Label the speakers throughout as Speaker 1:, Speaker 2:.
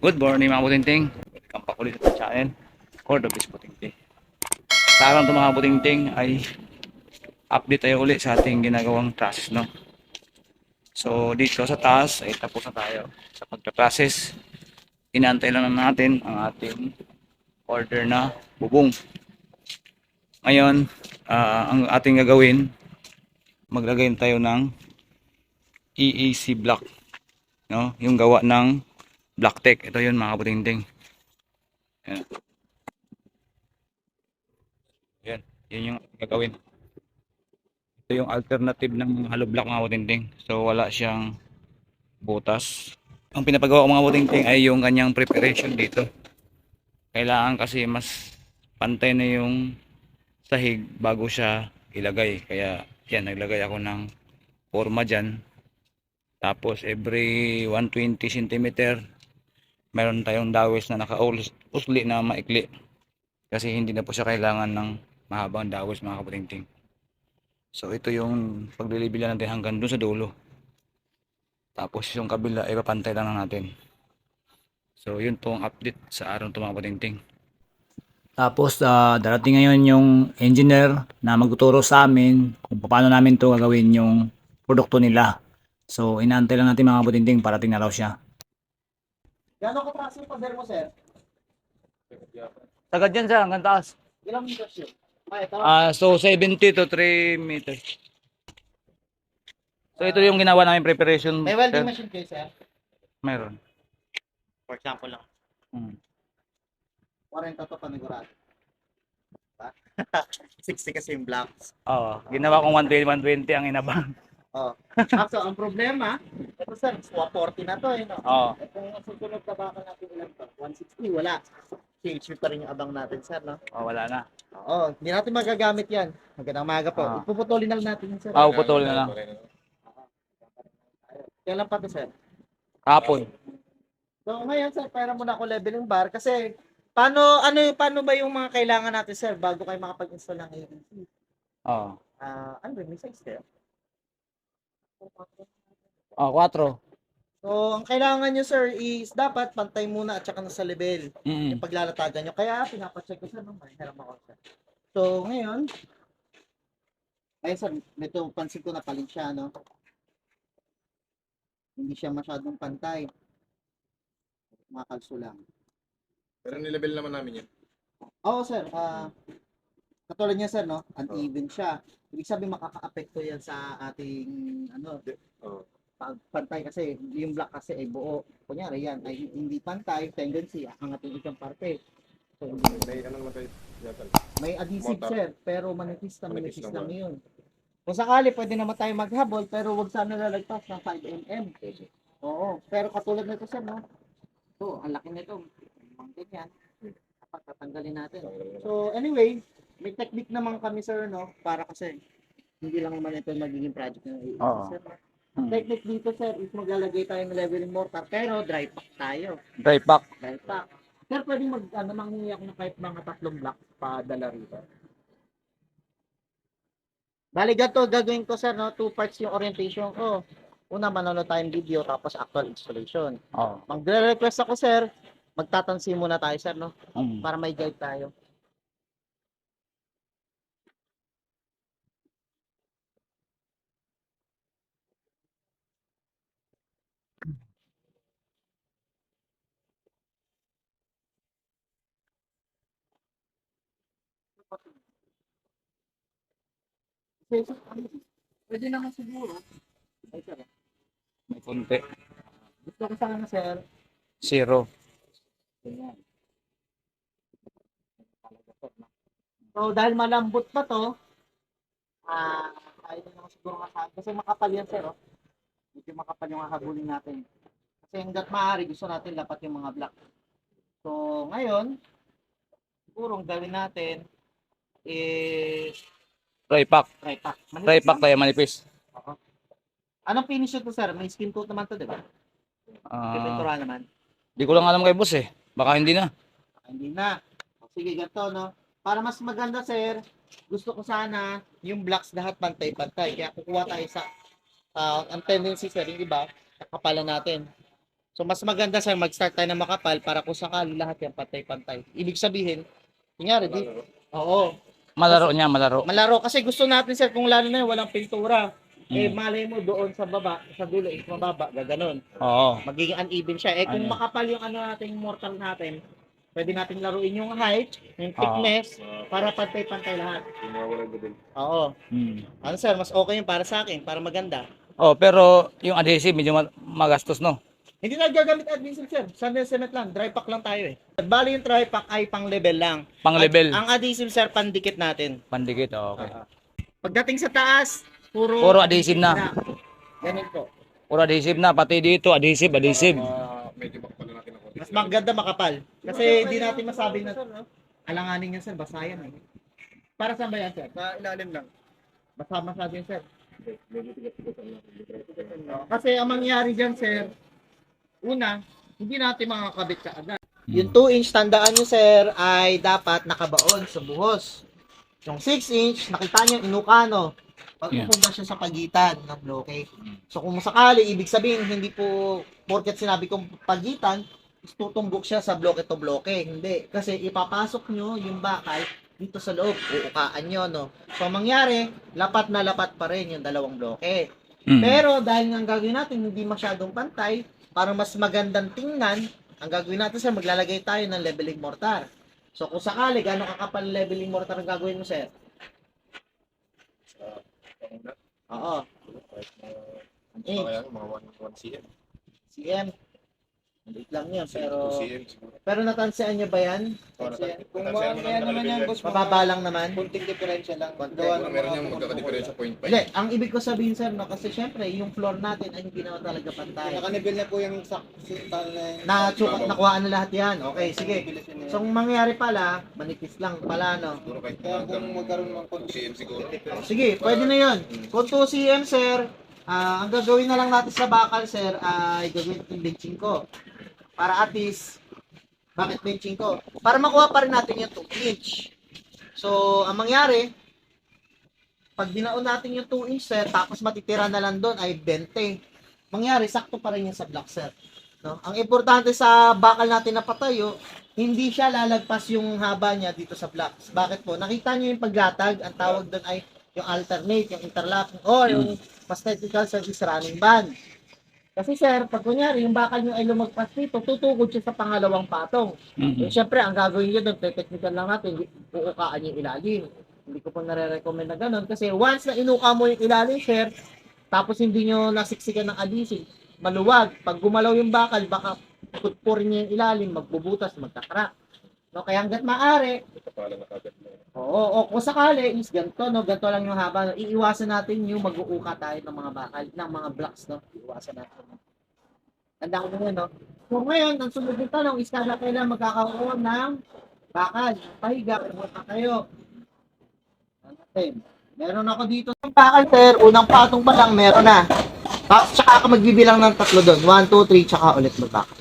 Speaker 1: Good morning mga butingting. Welcome pa ulit sa channel. Cord of this butingting. Sa araw ito mga butingting ay update tayo ulit sa ating ginagawang process no. So dito sa taas ay tapos na tayo sa pagka-process. Inaantay lang na natin ang ating order na bubong. Ngayon, ah, ang ating gagawin, maglagay tayo ng EAC block. No? Yung gawa ng Black Tech. Ito yun mga kabutingting. Yan. Yan. Yan yung gagawin. Ito yung alternative ng hollow block mga kabutingting. So wala siyang butas. Ang pinapagawa ko mga kabutingting ay yung kanyang preparation dito. Kailangan kasi mas pantay na yung sahig bago siya ilagay. Kaya yan, naglagay ako ng forma dyan. Tapos every 120 cm meron tayong dawis na naka-usli na maikli. Kasi hindi na po siya kailangan ng mahabang dawis mga kaputingting. So ito yung paglilibilan natin hanggang dun sa dulo. Tapos yung kabila ay papantay lang natin. So yun po update sa araw ito mga kaputingting. Tapos ah, darating ngayon yung engineer na magtuturo sa amin kung paano namin to gagawin yung produkto nila. So inaantay lang natin mga kaputingting parating na raw siya.
Speaker 2: Gano'n ka tracing pader mo, sir?
Speaker 1: Sagad yan siya, hanggang taas.
Speaker 2: Ilang meters yun? Ito.
Speaker 1: Ah, so 70 to 3 meters. So ito yung ginawa namin preparation.
Speaker 2: May welding
Speaker 1: sir.
Speaker 2: machine kayo, sir?
Speaker 1: Meron.
Speaker 2: For example lang.
Speaker 1: Hmm.
Speaker 2: 40 to panigurado. Diba? 60 kasi yung blocks.
Speaker 1: Oo, ginawa kong 120 120 ang inabang.
Speaker 2: Oh. So, ang problema, ito sir, 140 na to eh, no?
Speaker 1: Oo.
Speaker 2: Ito yung susunod na baka natin ilang to? 160, wala. CHP pa rin yung abang natin, sir, no?
Speaker 1: Oh, wala na.
Speaker 2: Oo, hindi natin magagamit yan. Magandang maga po.
Speaker 1: Ah.
Speaker 2: Ipuputulin na lang natin yun, sir.
Speaker 1: Ah, putol na lang.
Speaker 2: Kailan pa to, sir?
Speaker 1: Kapon.
Speaker 2: So ngayon sir, pera muna ako leveling bar kasi paano ano paano ba yung mga kailangan natin sir bago kayo makapag-install ng AEC?
Speaker 1: Oo.
Speaker 2: Ah, ano ba, may size kayo?
Speaker 1: Oh, 4.
Speaker 2: So, ang kailangan nyo sir is dapat pantay muna at saka nasa level
Speaker 1: Mm.
Speaker 2: yung paglalatagan nyo. Kaya pinapacheck ko sir nung may hiram ako sir. So, ngayon, ayun sir, ito pansin ko na palin siya, no? Hindi siya masyadong pantay. Makalso lang.
Speaker 3: Pero nilevel naman namin yun.
Speaker 2: Oo, sir. Ah, katulad niya, sir, no? Uneven siya. Ibig sabihin, makaka-apekto yan sa ating, ano, pag pantay kasi, yung block kasi ay buo. Kunyari, yan, ay hindi pantay, tendency, angat yung isang parte. So,
Speaker 3: May ano naman yata.
Speaker 2: may adhesive,
Speaker 3: Motor.
Speaker 2: sir, pero manipis na
Speaker 3: Manipis
Speaker 2: manipis
Speaker 3: lang
Speaker 2: yun. Kung sakali, pwede naman tayo maghabol, pero wag sana lalagpas ng 5 mm. Oo, pero katulad nito, sir, no? Ito, ang laki nito. Mga ganyan. Dapat tatanggalin natin. So, anyway, may technique naman kami, sir, no? Para kasi hindi lang naman ito magiging project ng AEC,
Speaker 1: Oo.
Speaker 2: sir.
Speaker 1: Hmm.
Speaker 2: Technique dito, sir, is maglalagay tayo ng leveling mortar, pero dry pack tayo.
Speaker 1: Dry pack.
Speaker 2: Dry pack. Sir, pwede mag, ano, manghingi ako ng kahit mga tatlong blocks pa dala rito. Bali, gato, gagawin ko, sir, no? Two parts yung orientation ko. Una, manonood tayong video, tapos actual installation.
Speaker 1: Oo.
Speaker 2: Magre-request ako, sir, magtatansi muna tayo, sir, no?
Speaker 1: Mm.
Speaker 2: Para may guide tayo. Pwede naman siguro. Ay, sir.
Speaker 1: May konti.
Speaker 2: Gusto ko sana, sir.
Speaker 1: Zero.
Speaker 2: Ganyan. So, dahil malambot pa to, ah, tayo na lang siguro masabi. Kasi makapal yan, sir, oh. Medyo makapal yung hahabulin natin. Kasi hanggat maaari, gusto natin lapat yung mga block. So, ngayon, siguro ang gawin natin is
Speaker 1: Dry pack.
Speaker 2: try pack. Manipis
Speaker 1: pack
Speaker 2: lang.
Speaker 1: tayo manipis.
Speaker 2: Anong finish to, sir? May skin coat naman to, di ba?
Speaker 1: Ah,
Speaker 2: Pintura naman.
Speaker 1: di ko lang alam kay boss eh. Baka hindi na.
Speaker 2: Ah, Hindi na. Sige, ganito, no? Para mas maganda, sir, gusto ko sana yung blocks lahat pantay-pantay. Kaya kukuha tayo sa, ah, ang tendency, sir, yung iba, nakapalan natin. So mas maganda sir mag-start tayo ng makapal para kung sakali lahat yan pantay-pantay. Ibig sabihin, kunyari di, oo,
Speaker 1: Malaro niya, malaro.
Speaker 2: malaro kasi gusto natin sir kung lalo na yun, walang pintura. Eh
Speaker 1: Mm.
Speaker 2: malay mo doon sa baba, sa dulo is mababa, gaganon.
Speaker 1: Oo.
Speaker 2: Magiging uneven siya. Eh kung
Speaker 1: Ano?
Speaker 2: makapal yung ano nating mortar natin, pwede nating laruin yung height, yung
Speaker 1: Oo.
Speaker 2: thickness, para pantay-pantay lahat. Oo.
Speaker 1: Mm.
Speaker 2: Ano sir, mas okay yun para sa akin, para maganda.
Speaker 1: Oh, pero yung adhesive medyo ma- magastos, no?
Speaker 2: Hindi na gagamit adhesive sir. Sunday cement lang. Dry pack lang tayo eh. Bali yung dry pack ay pang level lang.
Speaker 1: Pang level,
Speaker 2: Ang adhesive sir, pandikit natin.
Speaker 1: pandikit. Oh, okay.
Speaker 2: Pagdating sa taas, puro,
Speaker 1: Puro adhesive na.
Speaker 2: Ganun po.
Speaker 1: Puro adhesive na, pati dito adhesive, adhesive.
Speaker 3: Ah, medyo makapala natin ako.
Speaker 2: Mas maganda makapal. Kasi hindi natin masabi na alanganin yan sir, basa yan eh. Para saan ba yan sir?
Speaker 3: Sa ilalim lang.
Speaker 2: Basa masyado yan sir. Kasi ang mangyari dyan sir, una, hindi natin makakabit ka agad.
Speaker 1: Mm.
Speaker 2: Yung 2 inch, tandaan nyo sir, ay dapat nakabaon sa buhos. Yung 6 inch, nakita nyo, inukano. Pagpupunta siya sa pagitan ng bloke. So kung sakali, ibig sabihin, hindi po, porket sinabi kong pagitan, is tutumbok siya sa bloke to bloke. Hindi. Kasi ipapasok nyo yung bakal dito sa loob. Uukaan nyo, no? So ang mangyari, lapat na lapat pa rin yung dalawang bloke.
Speaker 1: Mm.
Speaker 2: Pero dahil nga ang gagawin natin hindi masyadong pantay, para mas magandang tingnan, ang gagawin natin sir, maglalagay tayo ng leveling mortar. So kung sakali, gano'ng kakapal leveling mortar ang gagawin mo sir?
Speaker 3: Panguna.
Speaker 2: Oo. Ang inch,
Speaker 3: mga 1 cm.
Speaker 2: cm. Maliit lang yan,
Speaker 3: 2
Speaker 2: pero... Pero natansian nyo ba yan?
Speaker 3: Kung mga kaya naman yan, boss.
Speaker 2: Mababa lang naman.
Speaker 4: Kunting diferensya lang.
Speaker 2: Konti.
Speaker 4: Gawa ng
Speaker 3: Meron yung magkakadiferensya 0.5.
Speaker 2: Hindi, ang ibig ko sabihin sir, no, kasi syempre, yung floor natin ay hindi naman talaga pantay.
Speaker 4: Nakanibil na po yung sak tal na
Speaker 2: Na, tsuka, nakuha na lahat yan. Okay, sige. So, ang mangyari pala, manipis lang pala, no?
Speaker 3: Siguro kahit
Speaker 4: kung magkaroon ng
Speaker 3: 2
Speaker 4: konti
Speaker 3: cm siguro.
Speaker 2: Sige, pwede na yun. Kung 2 cm, sir, ah, ang gagawin na lang natin sa bakal, sir, ay gagawin itong benching ko. Para at least, bakit benching ko? Para makuha pa rin natin yung 2 inch. So, ang mangyari, pag binaon natin yung 2 inch, sir, tapos matitira na lang doon ay 20. Mangyari, sakto pa rin yung sa block, sir. No? Ang importante sa bakal natin na patayo, hindi siya lalagpas yung haba niya dito sa blocks. Bakit po? Nakita niyo yung paglatag, ang tawag doon ay yung alternate, yung interlocking, or yung mas technical service running band. Kasi sir, pag kunyari, yung bakal nyo ay lumagpas dito, tutukod siya sa pangalawang patong.
Speaker 1: Mm.
Speaker 2: Eh, syempre, ang gagawin nyo doon, technical lang natin, uukaan yung ilalim. Hindi ko po nare-recommend na ganun. Kasi once na inuka mo yung ilalim, sir, tapos hindi nyo nasiksikan ng adhesive, maluwag. Pag gumalaw yung bakal, baka putpurin niya yung ilalim, magbubutas, magkakrak. No, kaya hanggat maaari,
Speaker 3: Kapala na kagad.
Speaker 2: Oo, o kung sakali, is ganito, no? Ganito lang yung haba. No? Iiwasan natin yung mag-uuka tayo ng mga bakal, ng mga blocks, no? Iiwasan natin. Tanda ko na no? So ngayon, ang sunod na tanong is kada kailan magkakaroon ng bakal. Pahiga, pumunta kayo. Ano natin? Meron ako dito ng bakal, sir. Unang patong pa lang, meron na. Tapos tsaka ka magbibilang ng tatlo doon. 1, 2, 3, tsaka ulit magbakal.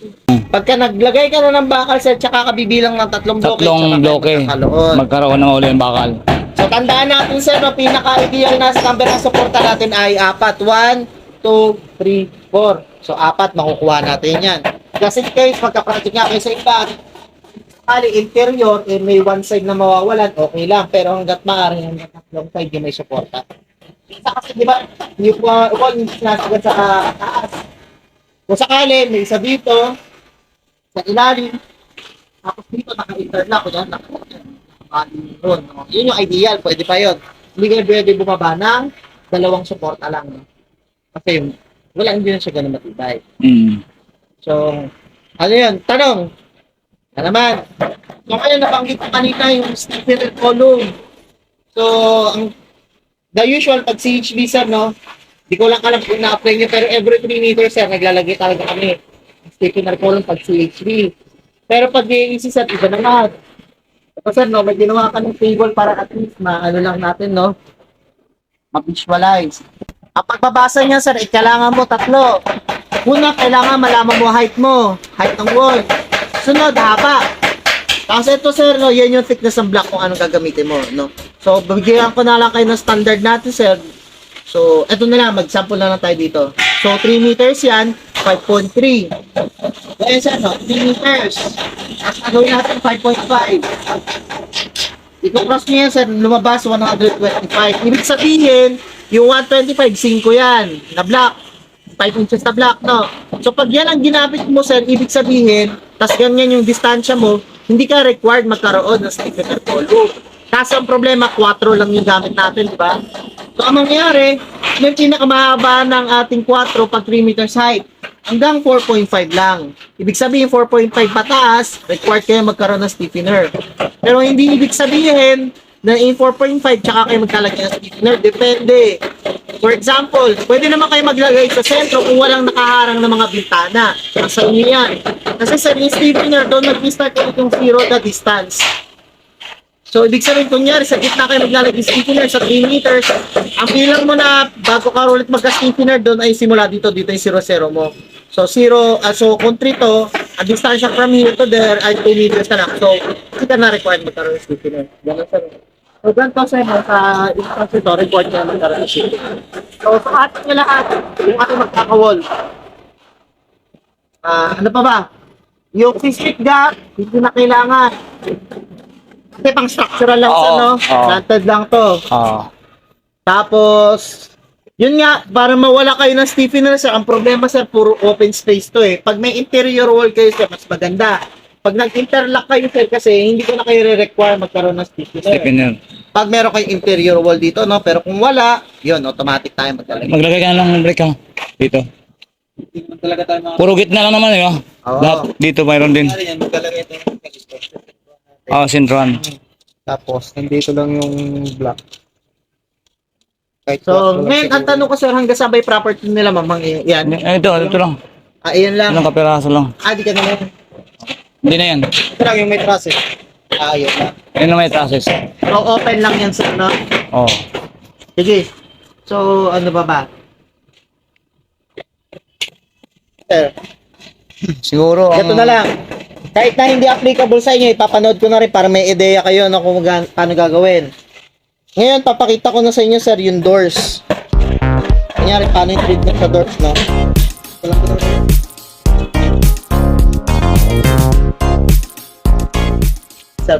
Speaker 2: Pagka naglagay ka na ng bakal, sir, tsaka ka bibilang ng tatlong bloke.
Speaker 1: Tatlong
Speaker 2: tsaka ka
Speaker 1: bloke.
Speaker 2: magkakaloon.
Speaker 1: Magkaroon ng uli ng bakal.
Speaker 2: So, tandaan natin, sir, na pinaka-ideal na sa number ng suporta natin ay apat. 1, 2, 3, 4. So, apat, makukuha natin yan. Kasi in case, pagka-project nga kayo sa iba, kali interior, eh, may one side na mawawalan, okay lang. Pero hanggat maaari, hanggat tatlong side yung may suporta. Isa kasi, di ba, yung uh, wall, sinasagad sa ah, taas. Kung sakali, may isa dito, sa ilalim, tapos dito, naka-interlock, yan, naka-interlock doon. No? Yun yung ideal, pwede pa yun. Hindi kayo pwede bumaba ng dalawang suporta lang. No? Kasi yung, wala, hindi na siya ganun matibay.
Speaker 1: Mm.
Speaker 2: So, ano yun? Tanong. Na naman. So, ngayon nabanggit ko kanina yung sticker column. So, ang the usual pag CHB sir, no? Di ko lang alam kung na-apply nyo, pero every 3 meters, sir, naglalagay talaga kami. Sticker column pag CHB. Pero pag DAEC, sir, iba naman. Ito, sir, no, may ginawa ka ng table para at least maano lang natin, no? Ma-visualize. Ang pagbabasa niya, sir, eh, kailangan mo tatlo. Una, kailangan malaman mo height mo. Height ng wall. Sunod, haba. Tapos ito, sir, no, yan yung thickness ng block kung anong gagamitin mo, no? So, bigyan ko na lang kayo ng standard natin, sir. So, eto na lang, mag-sample na lang tayo dito. So, 3 meters yan, 5.3. Ngayon sir, no? 3 meters. Tapos gagawin natin 5.5. Iko-cross niya yan, sir, lumabas 125. Ibig sabihin, yung 125, 5 yan, na block. 5 inches na block, no? So, pag yan ang ginamit mo, sir, ibig sabihin, tas ganyan yung distansya mo, hindi ka required magkaroon ng sticker column. Kaso ang problema, 4 lang yung gamit natin, di ba? So, ang mangyayari, yung pinakamahaba ng ating 4 pag 3 meters height, hanggang 4.5 lang. Ibig sabihin, 4.5 pataas, required kayo magkaroon ng stiffener. Pero hindi ibig sabihin na in 4.5 tsaka kayo maglalagay ng stiffener. Depende. For example, pwede naman kayo maglagay sa sentro kung walang nakaharang ng mga bintana. Nasa inyo yan. Kasi sa stiffener, doon mag-start ulit yung zero the distance. So, ibig sabihin, kunyari, sa gitna kayo maglalagay stiffener sa 3 meters, ang bilang mo na bago ka ulit magka-stiffener doon ay simula dito, dito yung 0-0 mo. So, 0, uh, so kung 3 to, ang distansya from here to there ay 2 meters na lang. So, hindi ka na required magkaroon ng stiffener. Ganun sa So, ganito sa mo, sa instance ito, required ka magkaroon ng stiffener. So, sa ating nyo lahat, yung ating magkakawall. Ah, ano pa ba? Yung sismic gap, hindi na kailangan. Kasi pang structural lang
Speaker 1: Oo,
Speaker 2: sa no?
Speaker 1: oo.
Speaker 2: Planted lang to.
Speaker 1: Oo.
Speaker 2: Tapos, yun nga, para mawala kayo ng stiffener, sir, ang problema, sir, puro open space to eh. Pag may interior wall kayo, sir, mas maganda. Pag nag-interlock kayo, sir, kasi hindi ko na kayo re-require magkaroon ng stiffener.
Speaker 1: Stiffener.
Speaker 2: Pag meron kayong interior wall dito, no? Pero kung wala, yun, automatic tayo maglalagay.
Speaker 1: Maglagay ka na lang ng break ha. Dito.
Speaker 4: Hindi naman talaga tayo mga...
Speaker 1: Puro gitna lang naman eh. oh.
Speaker 2: Oo.
Speaker 1: Lahat dito mayroon din.
Speaker 4: Ano yan, maglalagay tayo.
Speaker 1: Ah, sintron.
Speaker 4: Tapos, nandito lang yung block. Kahit
Speaker 2: So,
Speaker 4: block lang
Speaker 2: ngayon, ang tanong ko, sir, hanggang sabay property nila, mamang, eh, yan.
Speaker 1: Eh, Ito, ito lang.
Speaker 2: Ah, iyan lang.
Speaker 1: Ilang kapiraso lang.
Speaker 2: Ah, di ka na lang.
Speaker 1: Hindi na yan.
Speaker 4: Ito lang yung may truss eh. Ah, yun lang.
Speaker 1: Yan na may tases.
Speaker 2: So, open lang yan, sir, no?
Speaker 1: Oo.
Speaker 2: Sige. So, ano ba ba? Sir,
Speaker 1: Siguro ang...
Speaker 2: Ito na lang. Kahit na hindi applicable sa inyo, ipapanood ko na rin para may ideya kayo na kung ga- paano gagawin. Ngayon, papakita ko na sa inyo, sir, yung doors. Kunyari, paano yung treatment sa doors, no? Wala Sir,